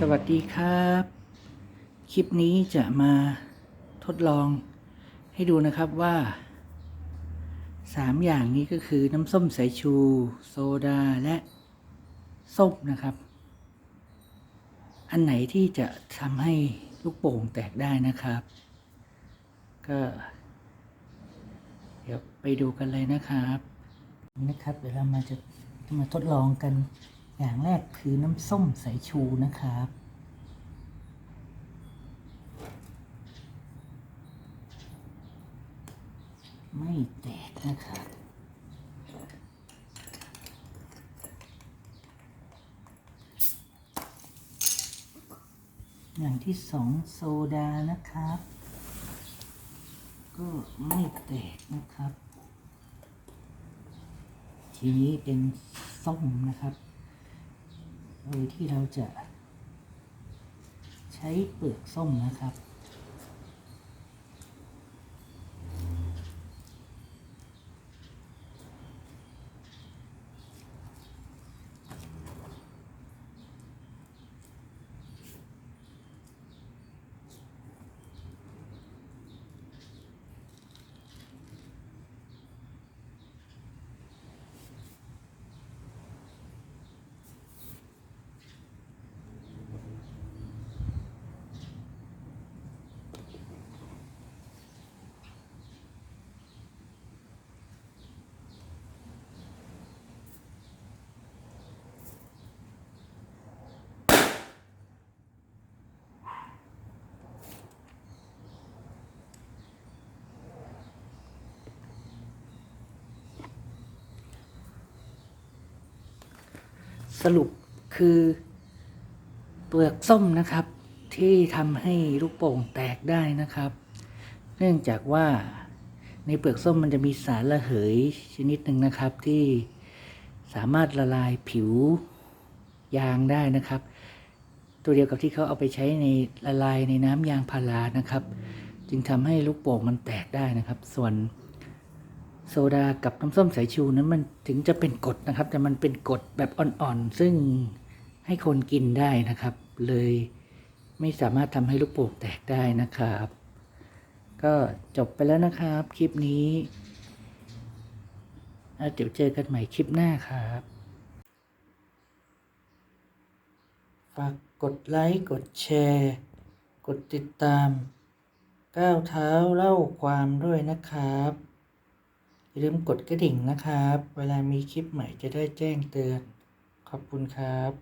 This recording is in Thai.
สวัสดีครับ คลิปนี้จะมาทดลองให้ดูนะครับว่าสามอย่างนี้ก็คือน้ำส้มสายชู โซดาและส้มนะครับ อันไหนที่จะทำให้ลูกโป่งแตกได้นะครับ ก็ เดี๋ยวไปดูกันเลยนะครับนี่นะครับ เดี๋ยวเรามาจะมาทดลองกัน อย่างแรกคือน้ำส้มสายชูนะครับ ไม่แตกนะครับอย่างที่สองโซดานะครับ ก็ไม่แตกนะครับ ทีนี้เป็นส้มนะครับ โดยที่เราจะใช้เปลือกส้มนะครับ สรุปคือเปลือกส้มนะครับ ที่ทำให้ลูกโป่งแตกได้นะครับ เนื่องจากว่าในเปลือกส้มมันจะมีสารระเหยชนิดหนึ่งนะครับ ที่สามารถละลายผิวยางได้นะครับ ตัวเดียวกับที่เขาเอาไปใช้ในละลายในน้ำยางพารานะครับ จึงทำให้ลูกโป่งมันแตกได้นะครับ ส่วน ซดากับน้ำส้มสายชูนั้นมันถึงจะเป็นกรดนะครับ แต่มันเป็นกรดแบบอ่อนๆ ซึ่งให้คนกินได้นะครับ เลยไม่สามารถทำให้ลูกโป่งแตกได้นะครับ ก็จบไปแล้วนะครับ คลิปนี้แล้วเดี๋ยวเจอกันใหม่คลิปหน้าครับฝากกดไลค์ กดแชร์ กดติดตาม ก้าวเท้าเล่าความด้วยนะครับ อย่าลืมกดกระดิ่งนะครับ เวลามีคลิปใหม่จะได้แจ้งเตือน ขอบคุณครับ